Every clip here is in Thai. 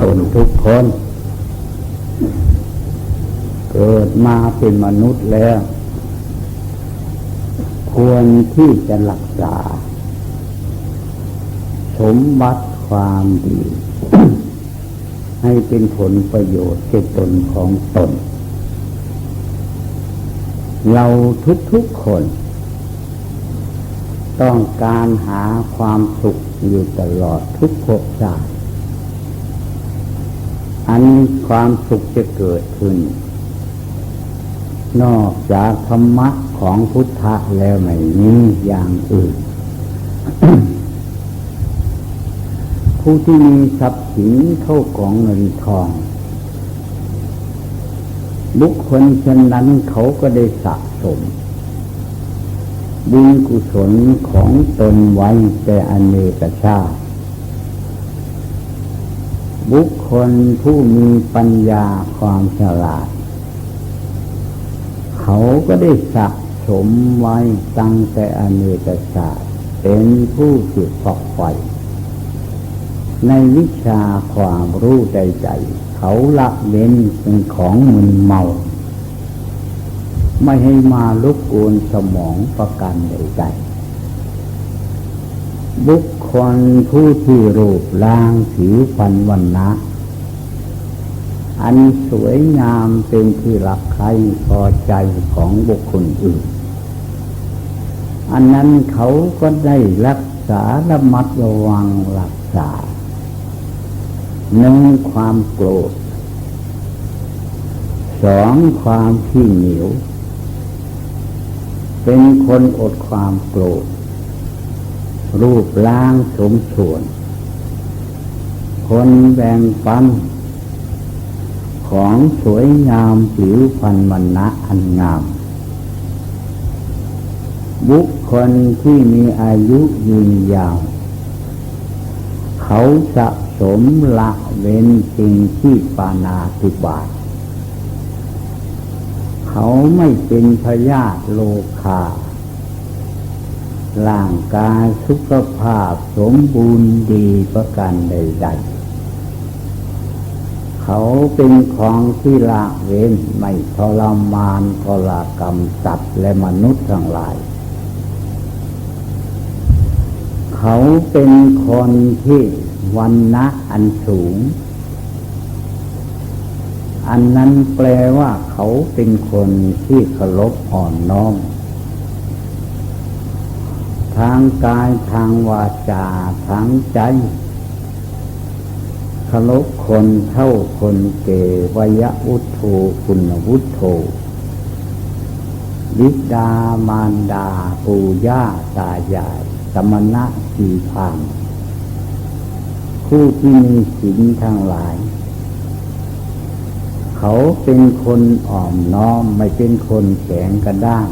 ตนทุกคน เกิดมาเป็นมนุษย์แล้ว ควรที่จะรักษา สมบัติความดี ให้เป็นผลประโยชน์แก่ตนของตน เราทุกๆคน ต้องการหาความสุขอยู่ตลอดทุกภพชาติ อันความสุขจะเกิดขึ้น นอกจากธรรมะของพุทธะแล้วไม่มีอย่างอื่น ผู้ที่มีทรัพย์สินเท่าของเงินทอง บุคคลเช่นนั้นเขาก็ได้สะสมบุญกุศลของตนไว้แต่อเนกชาติ บุคคลผู้มีปัญญาความฉลาด เขาก็ได้สะสมไว้ตั้งแต่อเนกชาติเป็นผู้สืบฝักใฝ่ในวิชาความรู้ใดๆเขาละเว้นเป็นของมึนเมา ไม่ให้มาลุกโอนสมองประกันใดๆบุค คลผู้ที่รูปร่างผิวพรรณวันนะอันสวยงามเป็นที่รักใครพอใจของบุคคลอื่น อันนั้นเขาก็ได้รักษาระมัดระวังรักษาหนึ่งความโกรธสองความขี้เหนียว เป็นคนอดความโกรธ รูปร่างสมส่วน คนแบ่งปันของสวยงามผิวพรรณมันนะอันงาม บุคคลที่มีอายุยืนยาว เขาสะสมละเว้นสิ่งที่ปานาติบาตเขาไม่เป็นพยาโลคา ร่างกายสุขภาพสมบูรณ์ดีประการใดๆ เขาเป็นของที่ละเว้นไม่ทรมานทรกรรมสัตว์และมนุษย์ทั้งหลาย เขาเป็นคนที่วันนะอันสูง อันนั้นแปลว่าเขาเป็นคนที่เคารพอ่อนน้อม ทางกายทางวาจาทางใจคารพคนเท่าคนเกวยะอุทโธคุณวุฒโธวิดามารดาปูย่าตายายสมณะสีพานผู้ที่มีศีลทั้งหลาย เขาเป็นคนอ่อมน้อมไม่เป็นคนแข็งกระด้าง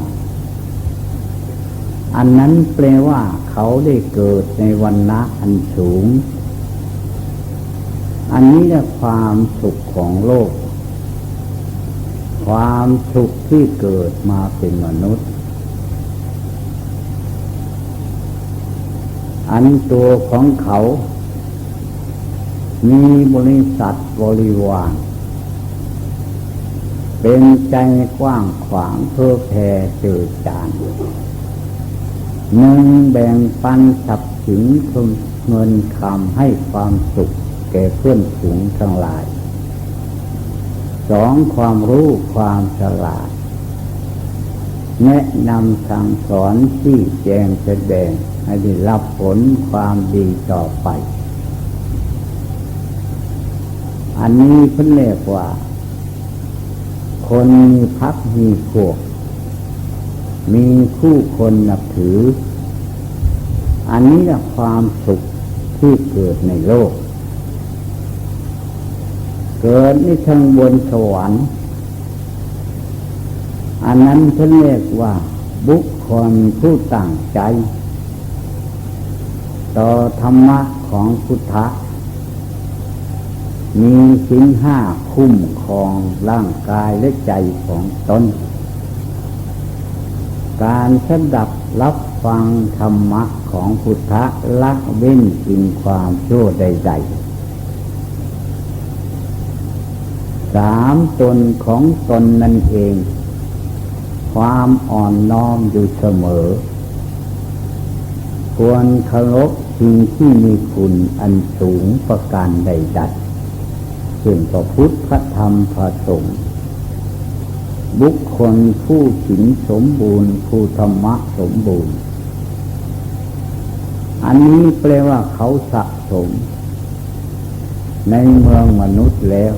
อันนั้นแปลว่าเขาได้เกิดในวันนะอันสูง อันนี้แหละความสุขของโลก ความสุขที่เกิดมาเป็นมนุษย์ อันตัวของเขา มีบริษัทบริวารเป็นใจกว้างขวางเพื่อแผ่เจิดจาน หนึ่งแบ่งปันทรัพย์สินทุนเงินคำให้ความสุข แก่เพื่อนฝูงทั้งหลายสองความรู้ความฉลาด แนะนำสั่งสอนที่แจงแสดงให้ได้รับผลความดีต่อไป อันนี้เพิ่นเรียกว่า คนมีพักมีพวก มีคู่คนนับถือ อันนี้แหละความสุขที่เกิดในโลก เกิดในทางบนสวรรค์ อันนั้นเพิ่นเรียกว่า บุคคลผู้ตั้งใจ ต่อธรรมะของพุทธะมีสิ่งห้าคุ้มครองร่างกายและใจของตน การสดับรับฟังธรรมะของพุทธะละเว้นสิ่งความชั่วใดๆสามตนของตนนั่นเอง ความอ่อนน้อมอยู่เสมอ ควรเคารพสิ่งที่มีคุณอันสูงประการใดๆเช่นพระพุทธพระธรรมพระสงฆ์ บุคคลผู้ศีลสมบูรณ์ ผู้ธรรมะสมบูรณ์ อันนี้แปลว่าเขาสะสม ในเมืองมนุษย์แล้ว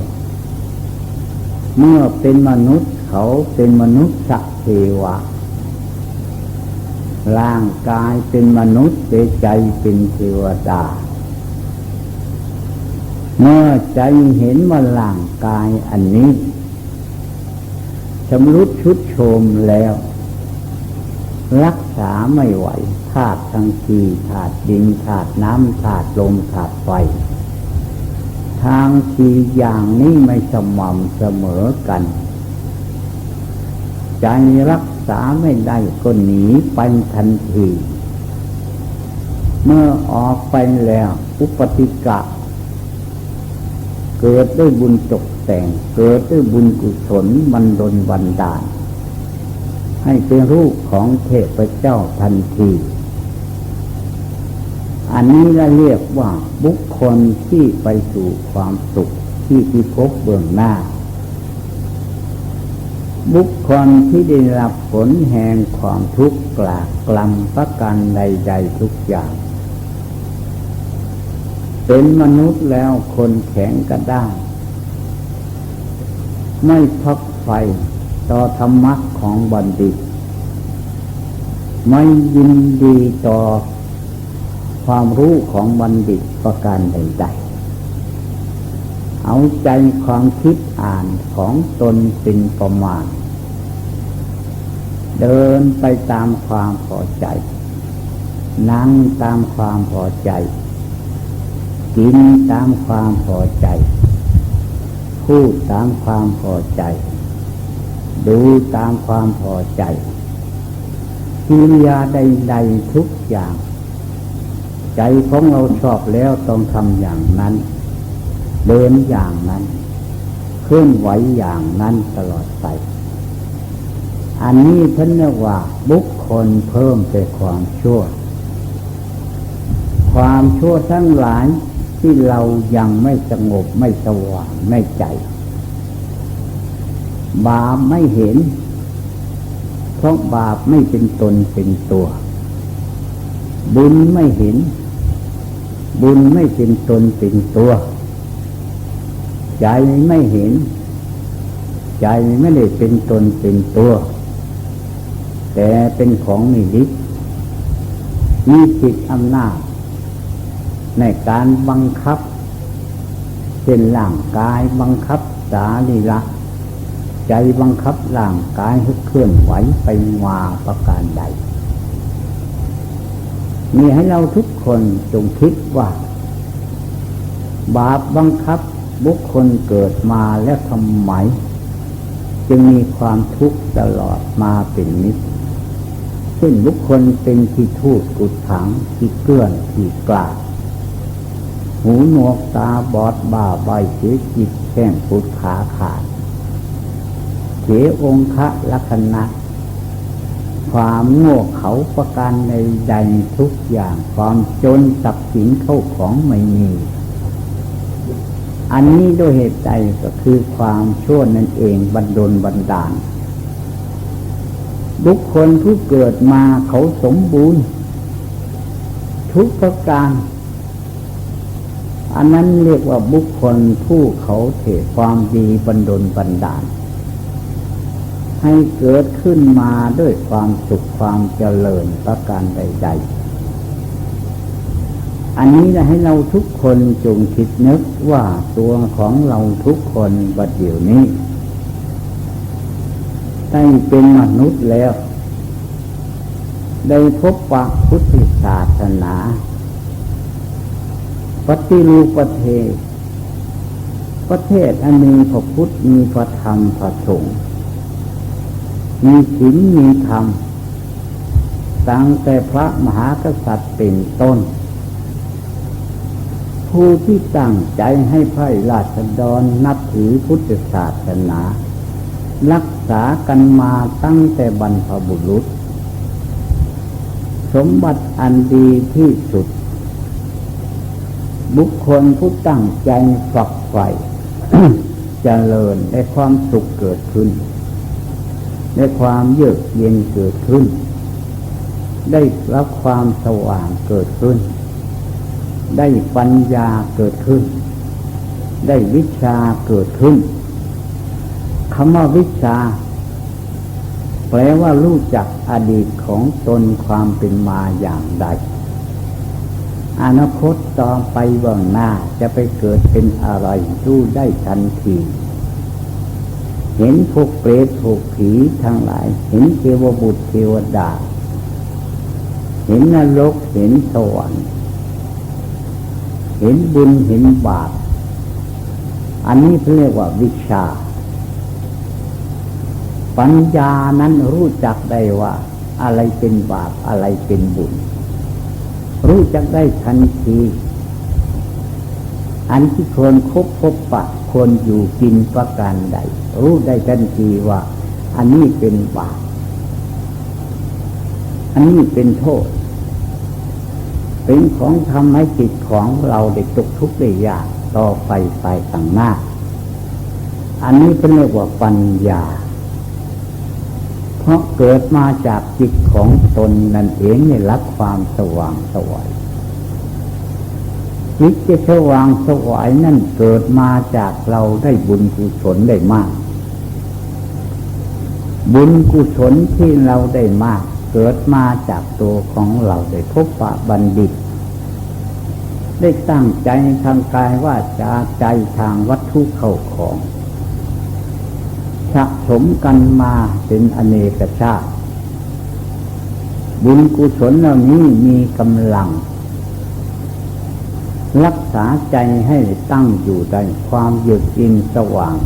เมื่อเป็นมนุษย์เขาเป็นมนุษย์สักเทวะ ร่างกายเป็นมนุษย์แต่ใจเป็นเทวดา เมื่อใจเห็นว่าร่างกายอันนี้ ชำรุดชุดโชมแล้ว รักษาไม่ไหวธาตุทั้งสี่ธาตุดินธาตุน้ำธาตุลมธาตุไฟ ทางสี่อย่างนี้ไม่สม่ำเสมอกันใจรักษาไม่ได้ก็หนีไปทันที เมื่อออกไปแล้ว อุปติกะ เกิดด้วยบุญตกแต่งเกิดด้วยบุญกุศลมันดนบันดาลให้เป็นรูปของเทพเจ้าทันที อันนี้เราเรียกว่าบุคคลที่ไปสู่ความสุขที่พิภพเบื้องหน้า บุคคลที่ได้รับผลแห่งความทุกข์กลากกลัมประกันใด ๆ ทุกอย่าง เป็นมนุษย์แล้วคนแข็งกระด้าง ไม่พักไฟต่อธรรมะของบัณฑิต ไม่ยินดีต่อความรู้ของบัณฑิตประการใดๆ เอาใจความคิดอ่านของตนเป็นประมาณ เดินไปตามความพอใจ นั่งตามความพอใจ กินตามความพอใจ พูดตามความพอใจ ดูตามความพอใจกิริยาใด ๆ ทุกอย่าง ใจของเราชอบแล้วต้องทำอย่างนั้น เดินอย่างนั้น เคลื่อนไหวอย่างนั้นตลอดไป อันนี้ท่านเรียกว่า บุคคลเพิ่มแต่ความชั่ว ความชั่วทั้งหลาย ที่เรายังไม่สงบไม่สว่างไม่ใจ บาปไม่เห็น เพราะบาปไม่เป็นตนเป็นตัว บุญไม่เห็น บุญไม่เป็นตนเป็นตัว ใจไม่เห็น ใจไม่ได้เป็นตนเป็นตัว แต่เป็นของมีฤทธิ์มีจิตอำนาจ ในการบังคับเป็นร่างกายบังคับสาลีละใจบังคับร่างกายให้เคลื่อนไหวไปมาประการใด มีให้เราทุกคนจงคิดว่า บาปบังคับบุคคลเกิดมาแล้วทำไม จึงมีความทุกข์ตลอดมาเป็นนิดเช่นบุคคลเป็นที่ทูดกุดถังที่เกลื่อนที่กลาด หูหนวกตาบอดบ่าใบเสียจิตแข้งปุดขาขาดเของคะลักษณะ ความโง่เขาประการในใดทุกอย่างความจนสับสินเข้าของไม่มีอันนี้ด้วยเหตุใดก็คือความชั่วนั่นเองบันดลบันดาล บุคคลผู้เกิดมาเขาสมบูรณ์ ทุกประการ อันนั้นเรียกว่าบุคคลผู้เขาเทความดีบันดลบันดาล ให้เกิดขึ้นมาด้วยความสุขความเจริญประการใดๆ อันนี้จะให้เราทุกคนจงคิดนึกว่าตัวของเราทุกคนบัดเดี๋ยวนี้ ได้เป็นมนุษย์แล้ว ได้พบปะพุทธศาสนา ปฏิรูปประเทศ ประเทศอันมีพระพุทธมีพระธรรมพระสงฆ์มีศีลมีธรรมตั้งแต่พระมหากษัตริย์เป็นต้น ผู้ที่ตั้งใจให้พระราษฎรนับถือพุทธศาสนา รักษากันมาตั้งแต่บรรพบุรุษ สมบัติอันดีที่สุด บุคคลผู้ตั้งใจฝักใฝ่เจริญในความสุขเกิดขึ้นในความเยือกเย็นเกิดขึ้น ได้รับความสว่างเกิดขึ้น ได้ปัญญาเกิดขึ้น ได้วิชาเกิดขึ้นคำว่าวิชา แปลว่ารู้จักอดีตของตนความเป็นมาอย่างใด อนาคตต่อไปเบื้องหน้าจะไปเกิดเป็นอะไรรู้ได้ทันที เห็นพวกเปรตพวกผีทั้งหลาย เห็นเทวบุตรเทวดา เห็นนรกเห็นสวรรค์เห็นบุญเห็นบาปอันนี้เรียกว่าวิชา ปัญญานั้นรู้จักได้ว่า อะไรเป็นบาปอะไรเป็นบุญ รู้จักได้ทันที อันที่ควรคบพบปะควรอยู่กินประการใด รู้ได้ทันทีว่า อันนี้เป็นบาปอันนี้เป็นโทษ เป็นของทำให้จิตของเราได้ตกทุกข์ได้ยากต่อไปไปต่างหน้า อันนี้เป็นเรียกว่าปัญญา ราะเกิดมาจากจิตของตนนั่นเองในรับความสว่างสวยจิตจะสว่างสวยนั่นเกิดมาจากเราได้บุญกุศลได้มาก บุญกุศลที่เราได้มาก เกิดมาจากตัวของเราได้พบปะบัณฑิต ได้ตั้งใจทางกายว่าจะใจทางวัตถุเข้าของ สะสมกันมาเป็นอเนกชาติ บุญกุศลเหล่านี้มีกำลัง รักษาใจให้ตั้งอยู่ได้ความเยือกยินสว่าง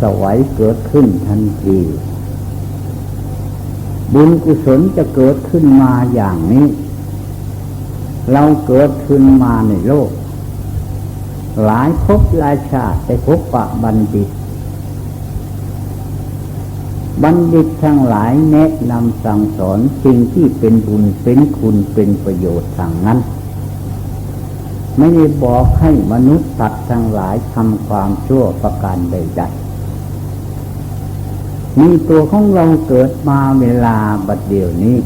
สวัยเกิดขึ้นทันทีบุญกุศลจะเกิดขึ้นมาอย่างนี้ เราเกิดขึ้นมาในโลก หลายภพหลายชาติได้พบปะบัณฑิต บัณฑิตทั้งหลายแนะนำสั่งสอนสิ่งที่เป็นบุญเป็นคุณเป็นประโยชน์ทางนั้น ไม่ได้บอกให้มนุษย์สัตว์ทั้งหลายทำความชั่วประการใดๆมีตัวของเราเกิดมาเวลาบัดเดียวนี้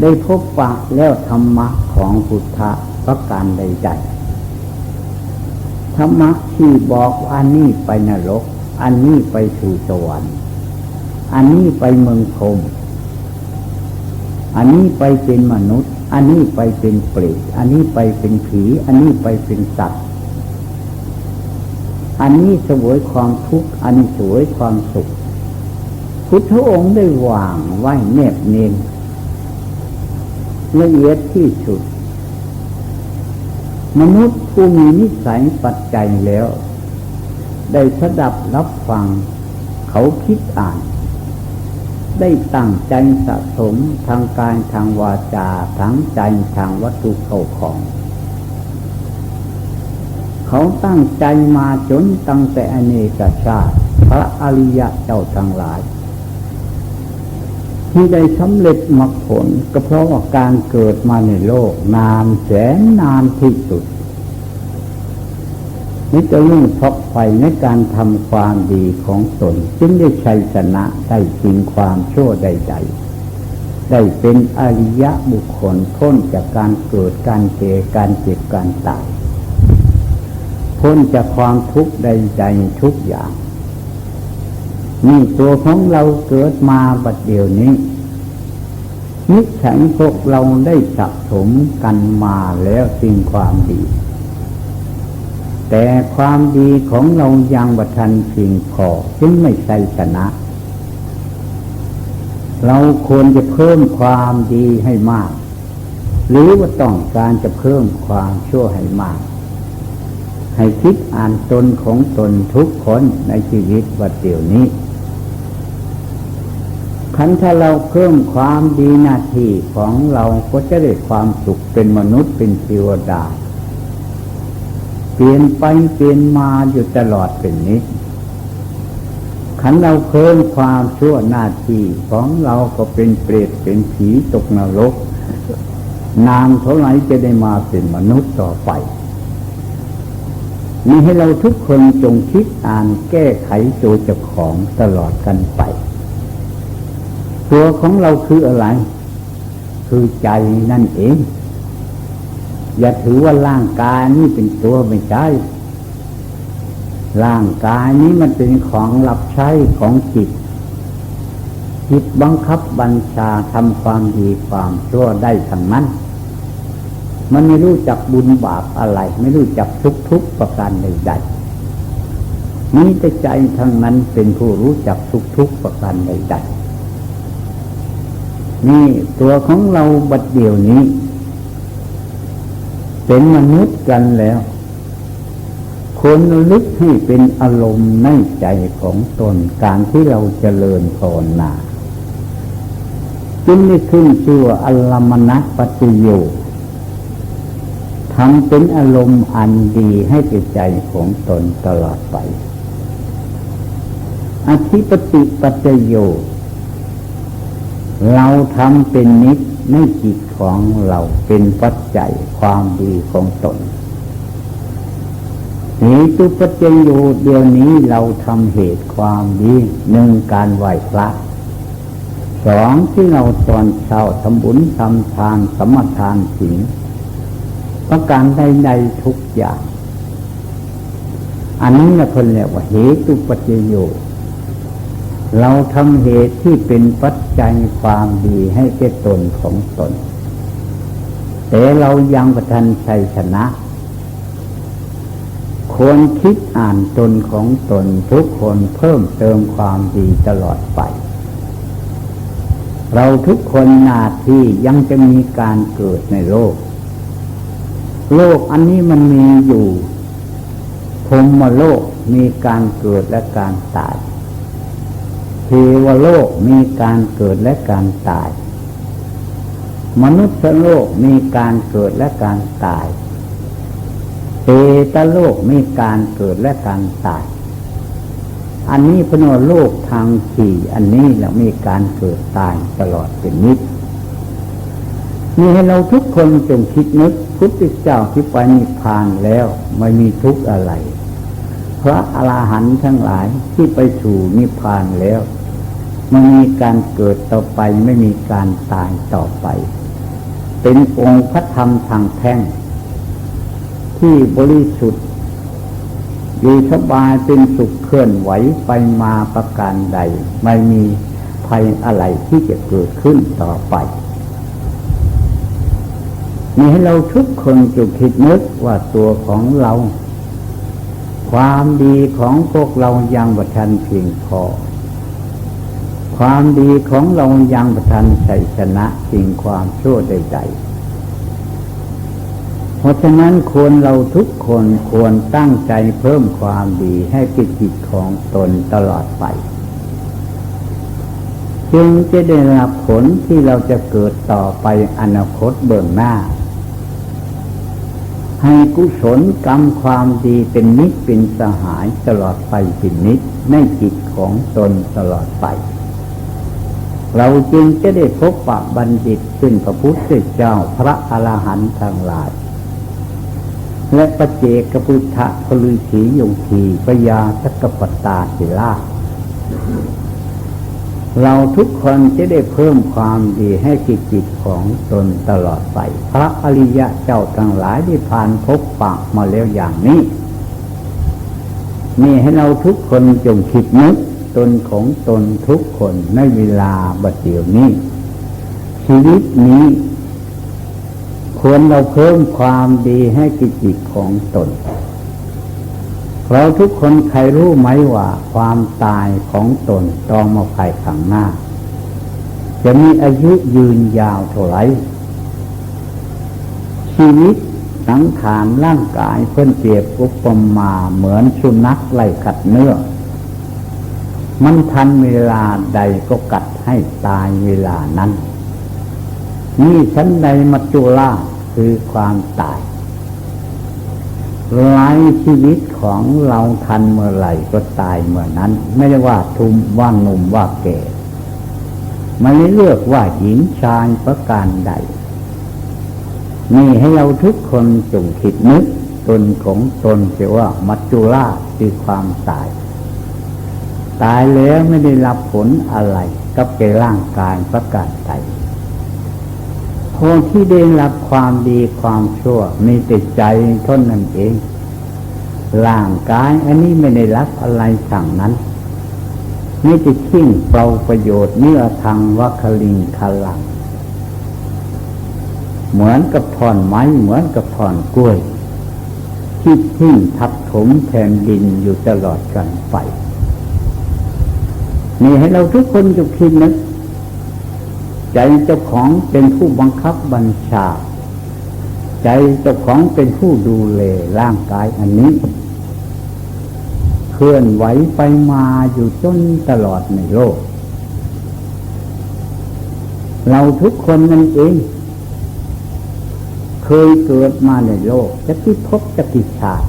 ได้พบปะแล้วธรรมะของพุทธะประการใดๆธรรมะที่บอกอันนี้ไปนรก อันนี้ไปสู่สวรรค์ อันนี้ไปเมืองพรมอันนี้ไปเป็นมนุษย์ อันนี้ไปเป็นเปรต อันนี้ไปเป็นผี อันนี้ไปเป็นสัตว์ อันนี้สวยความทุกข์ อันนี้สวยความสุข พุทธองค์ได้วางไว้แนบเนียนละเอียดที่สุด มนุษย์ผู้มีนิสัยปัจจัยแล้ว ได้สดับรับฟัง เขาคิดอ่าน ได้ตั้งใจสะสมทางกายทางวาจาทั้งใจทางวัตถุเข้าของ เขาตั้งใจมาจนตั้งแต่อเนกชาติ พระอริยะเจ้าทั้งหลาย ที่ได้สำเร็จมรรคผลก็เพราะว่าการเกิดมาในโลกนานแสนนานที่สุด นี่จะยิ่งพบไฟในการทำความดีของตน จึงได้ชัยชนะได้สิ่งความชั่วใด ๆ ได้เป็นอริยะบุคคลพ้นจากการเกิดการเจ็บการเจ็บการตายพ้นจากความทุกข์ใด ๆ ทุกอย่างนี่ตัวของเราเกิดมาบัดเดียวนี้นิสัยพวกเราได้สะสมกันมาแล้วสิ่งความดี แต่ความดีของเรายังบัทันเพียงพอจึงไม่ใช่ชนะ เราควรจะเพิ่มความดีให้มาก หรือว่าต้องการจะเพิ่มความชั่วให้มาก ให้คิดอ่านตนของตนทุกคนในชีวิตวัดเดี๋ยวนี้คันถ้าเราเพิ่มความดีหน้าที่ของเราก็จะได้ความสุขเป็นมนุษย์เป็นเทวดา เปลี่ยนไปเปลี่ยนมาอยู่ตลอดเป็นนิดขันเราเพิ่มความชั่วหน้าที่ของเราก็เป็นเปรตเป็นผีตกนรก นานเท่าไหร่จะได้มาเป็นมนุษย์ต่อไปนี่ให้เราทุกคนจงคิดอ่านแก้ไขตัวเจ้าของตลอดกันไป ตัวของเราคืออะไร คือใจนั่นเอง อย่าถือว่าร่างกายนี่เป็นตัวไม่ใช่ร่างกายนี้มันเป็นของรับใช้ของจิต จิตบังคับบัญชาทำความดีความชั่วได้ทั้งนั้นมันไม่รู้จักบุญบาปอะไร ไม่รู้จักทุกทุกประการใดๆนี้แต่ใจทั้งนั้นเป็นผู้รู้จักทุกทุกประการใดๆนี่ตัวของเราบัดเดี๋ยวนี้ เป็นมนุษย์กันแล้วคนลึกให้เป็นอารมณ์ในใจของตนการที่เราเจริญภาวนาจึงได้ขึ้นชื่ออัลลมณะปฏิโยทำเป็นอารมณ์อันดีให้แก่ใจของตนตลอดไป อธิปติปัจโย เราทำเป็นนิด ในจิตของเราเป็นปัจจัยความดีของตนเหตุปัจจโยเดี๋ยวนี้เราทำเหตุความดีหนึ่งการไหวพระสองที่เราตอนเช้าทำบุญทำทานสมทานศีลประการใดๆทุกอย่าง อันนี้นะคนเรียกว่าเหตุปัจจโย เราทำเหตุที่เป็นปัจจัยความดีให้แก่ตนของตน แต่เรายังประทันชัยชนะควรคิดอ่านตนของตนทุกคนเพิ่มเติมความดีตลอดไป เราทุกคนนาที่ยังจะมีการเกิดในโลก โลกอันนี้มันมีอยู่พรมโลกมีการเกิดและการตาย วโลกมีการเกิดและการตาย มนุษย์โลกมีการเกิดและการตายเอตโลกมีการเกิดและการตาย อันนี้พนโลกทางสี่อันนี้เรามีการเกิดตายตลอดเป็นนิดมีให้เราทุกคนจงคิดนึกพุทธเจ้าที่ไปนิพพานแล้วไม่มีทุกข์อะไร พระอรหันต์ทั้งหลายที่ไปสู่นิพพานแล้ว ไม่มีการเกิดต่อไปไม่มีการตายต่อไป เป็นองค์พระธรรมทางแท่ง ที่บริสุทธิ์อยู่สบายเป็นสุขเคลื่อนไหวไปมาประการใด ไม่มีภัยอะไรที่จะเกิดขึ้นต่อไปมีให้เราทุกคนจุดคิดนึกว่าตัวของเรา ความดีของพวกเรายังบัทันเพียงพอ ความดีของเรายังบัทันชัยชนะสิ่งความชั่วใดๆเพราะฉะนั้นควรเราทุกคนควรตั้งใจเพิ่มความดีให้กิจจิตของตนตลอดไป จึงจะได้รับผลที่เราจะเกิดต่อไปอนาคตเบื้องหน้า ให้กุศลกรรมความดีเป็นนิจเป็นสหายตลอดไปเป็นนิจในจิตของตนตลอดไป เราจึงจะได้พบปะบัณฑิตขึ้นพระพุทธเจ้าพระอรหันต์ทั้งหลาย และปเจกพุทธะพลือขียงทีปยาสักปตาศิลาเราทุกคนจะได้เพิ่มความดีให้กิจจิตของตนตลอดไป พระอริยะเจ้าทั้งหลายได้ผ่านพบปากมาแล้วอย่างนี้ นี่ให้เราทุกคนจงคิดนึก ตนของตนทุกคนในเวลาบัดเดี๋ยวนี้ ชีวิตนี้ควรเราเพิ่มความดีให้กิจิตของตน เราทุกคนใครรู้ไหมว่าความตายของตนต้องมาภายข้างหน้า จะมีอายุยืนยาวเท่าไหร่ชีวิตสังขารร่างกายเพื่อนเปรียบอุปมาเหมือนสุนัขไล่กัดเนื้อ มันทันเวลาใดก็กัดให้ตายเวลานั้น นี่ฉันใดมัจจุราคือความตายไล่ชีวิตของเราทันเมื่อไหร่ก็ตายเมื่อนั้น ไม่ได้ว่าทุมว่าหนุ่มว่าแก่ไม่ได้เลือกว่าหญิงชายประการใดนี่ให้เราทุกคนจงคิดนึกตนของตนเสียว่ามัจจุราชคือความตาย ตายแล้วไม่ได้รับผลอะไรกับแก่ร่างกายประการใดคนที่ได้รับความดีความชั่วมีแต่ใจท่นนั่นเอง ร่างกายอันนี้ไม่ได้รับอะไรสั่งนั้นไม่จะขิ้งเปล่าประโยชน์เนื้อทางวัคลิงคลัง เหมือนกับถอนไม้เหมือนกับถอนกล้วยที่ทิ้งทับถมแทนดินอยู่ตลอดกันไป นี่ให้เราทุกคนจุคิดนึกใจเจ้าของเป็นผู้บังคับบัญชา ใจเจ้าของเป็นผู้ดูแลร่างกายอันนี้ เคลื่อนไหวไปมาอยู่จนตลอดในโลก เราทุกคนนั่นเอง เคยเกิดมาในโลกจะที่พบจะกี่ชาติ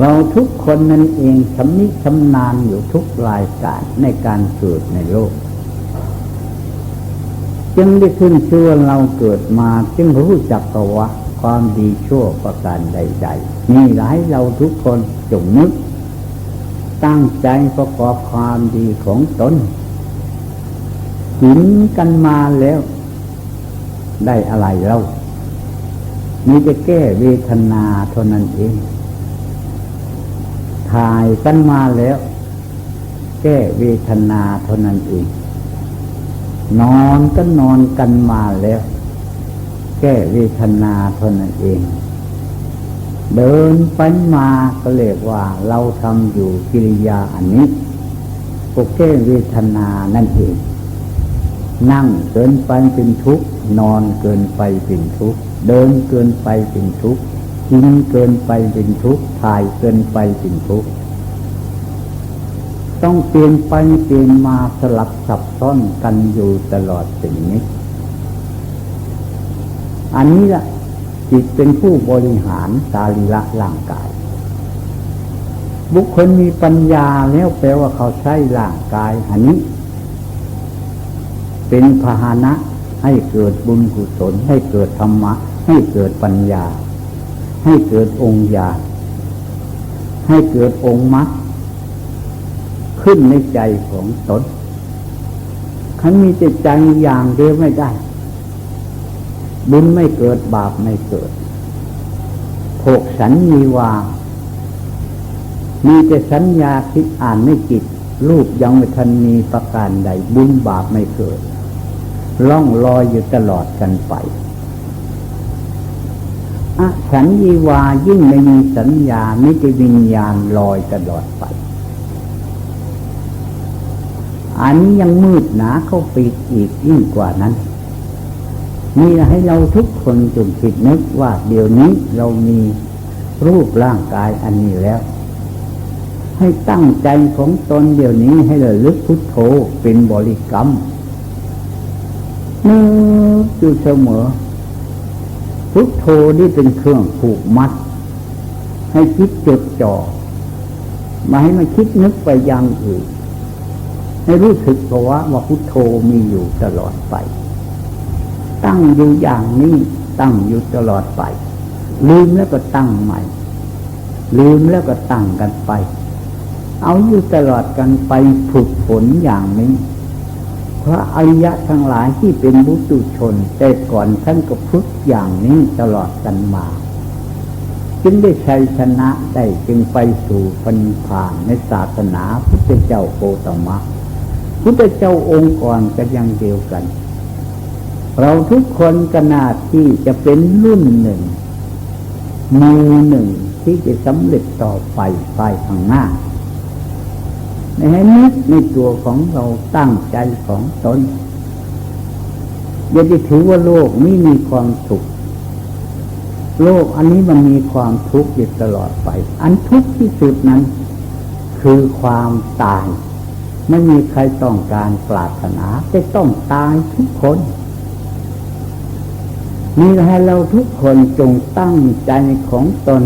เราทุกคนนั่นเองชำนิชำนาญอยู่ทุกรายการในการเกิดในโลก จึงได้ขึ้นชื่อเราเกิดมาจึงรู้จักภาวะความดีชั่วประการใดๆนี่หลายเราทุกคนจงนึก ตั้งใจประกอบความดีของตนกินกันมาแล้ว ได้อะไรเล่ามีจะแก้เวทนาเท่านั้นเอง ถ่ายกันมาแล้ว แก้เวทนาเท่านั้นเองนอนก็นอนกันมาแล้ว แก้เวทนาเท่านั้นเอง เดินไปมาก็เรียกว่า เราทำอยู่กิริยาอันนี้ก็แก้เวทนานั่นเอง นั่งเกินไปเป็นทุกข์นอนเกินไปเป็นทุกข์เดินเกินไปเป็นทุกข์ กินเกินไปเป็นทุกข์ถ่ายเกินไปเป็นทุกข์ต้องเปลี่ยนไปเปลี่ยนมาสลับสับซ้อนกันอยู่ตลอดสิ่งนี้ อันนี้ละจิตเป็นผู้บริหารสารีละร่างกาย บุคคลมีปัญญาแล้วแปลว่าเขาใช้ร่างกายอันนี้ เป็นพาหนะให้เกิดบุญกุศลให้เกิดธรรมะ ให้เกิดปัญญา ให้เกิดองค์ญาณให้เกิดองค์มรรคขึ้นในใจของตนขันมีจิตใจอย่างเดียวไม่ได้ บุญไม่เกิดบาปไม่เกิดโภกสัญญีวา มีแต่สัญญาคิดอ่านไม่จิต รูปยังไม่ทันมีประการใด บุญบาปไม่เกิดล่องลอยอยู่ตลอดกันไป อสัญญีวายิ่งไม่มีสัญญาไม่จะวิญญาณลอยตลอดไป อันนี้ยังมืดหนาเข้าไปอีกยิ่งกว่านั้นนี่ให้เราทุกคนจงคิดนึกว่าเดี๋ยวนี้เรามีรูปร่างกายอันนี้แล้ว ให้ตั้งใจของตนเดี๋ยวนี้ให้เราลึกพุทโธเป็นบริกรรมนึกอยู่เสมอ พุทโธนี่เป็นเครื่องผูกมัด ให้คิดจดจ่อมาให้มันคิดนึกไปอย่างอื่น ให้รู้สึกภาวะว่าพุทโธมีอยู่ตลอดไป ตั้งอยู่อย่างนี้ ตั้งอยู่ตลอดไป ลืมแล้วก็ตั้งใหม่ ลืมแล้วก็ตั้งกันไป เอาอยู่ตลอดกันไปฝึกฝนอย่างนี้ พระอริยะทั้งหลายที่เป็นบุตุชน แต่ก่อนท่านก็พึกอย่างนี้ตลอดกันมา จึงได้ชัยชนะได้จึงไปสู่ปัญญาในศาสนาพุทธเจ้าโกตมะ พุทธเจ้าองค์ก่อนก็ยังเดียวกัน เราทุกคนกนาที่จะเป็นรุ่นหนึ่งมือหนึ่งที่จะสำเร็จต่อไปภายข้างหน้า ให้นึกในตัวของเราตั้งใจของตนอย่าไปถือว่าโลกไม่มีความสุข โลกอันนี้มันมีความทุกข์อยู่ตลอดไป อันทุกข์ที่สุดนั้น คือความตาย ไม่มีใครต้องการปรารถนาจะต้องตายทุกคนนี่ให้เราทุกคนจงตั้งใจของตน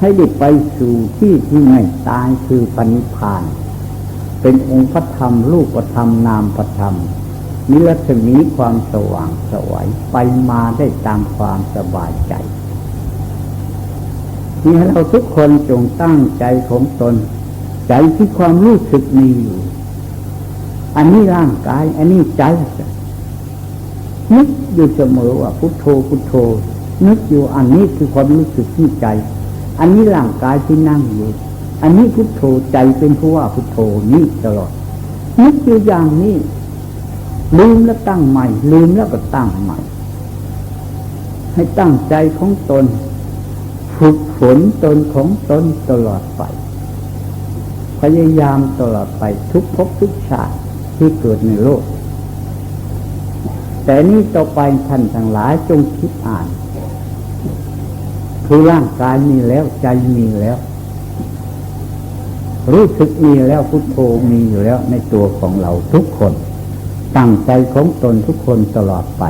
ให้ได้ไปสู่ที่ที่ไม่ตายคือปณิพาน เป็นองค์พระธรรมรูปธรรมนามพระธรรมนิรัศมีความสว่างสวัยไปมาได้ตามความสบายใจนี่ให้เราทุกคนจงตั้งใจของตน ใจที่ความรู้สึกมีอยู่ อันนี้ร่างกาย อันนี้ใจนึกอยู่เสมอว่าพุทโธพุทโธ นึกอยู่อันนี้คือความรู้สึกที่ใจ อันนี้ร่างกายที่นั่งอยู่ อันนี้พุทโธใจเป็นผู้ว่าพุทโธนี่ตลอดนึกอยู่อย่างนี้ลืมแล้วตั้งใหม่ ลืมแล้วก็ตั้งใหม่ ให้ตั้งใจของตน ฝึกฝนตนของตนตลอดไป พยายามตลอดไปทุกภพทุกชาติที่เกิดในโลก แต่นี้ต่อไปท่านทั้งหลายจงคิดอ่าน คือร่างกายมีแล้วใจมีแล้ว รู้สึกมีแล้วพุทโธมีอยู่แล้วในตัวของเราทุกคน ตั้งใจของตนทุกคนตลอดไป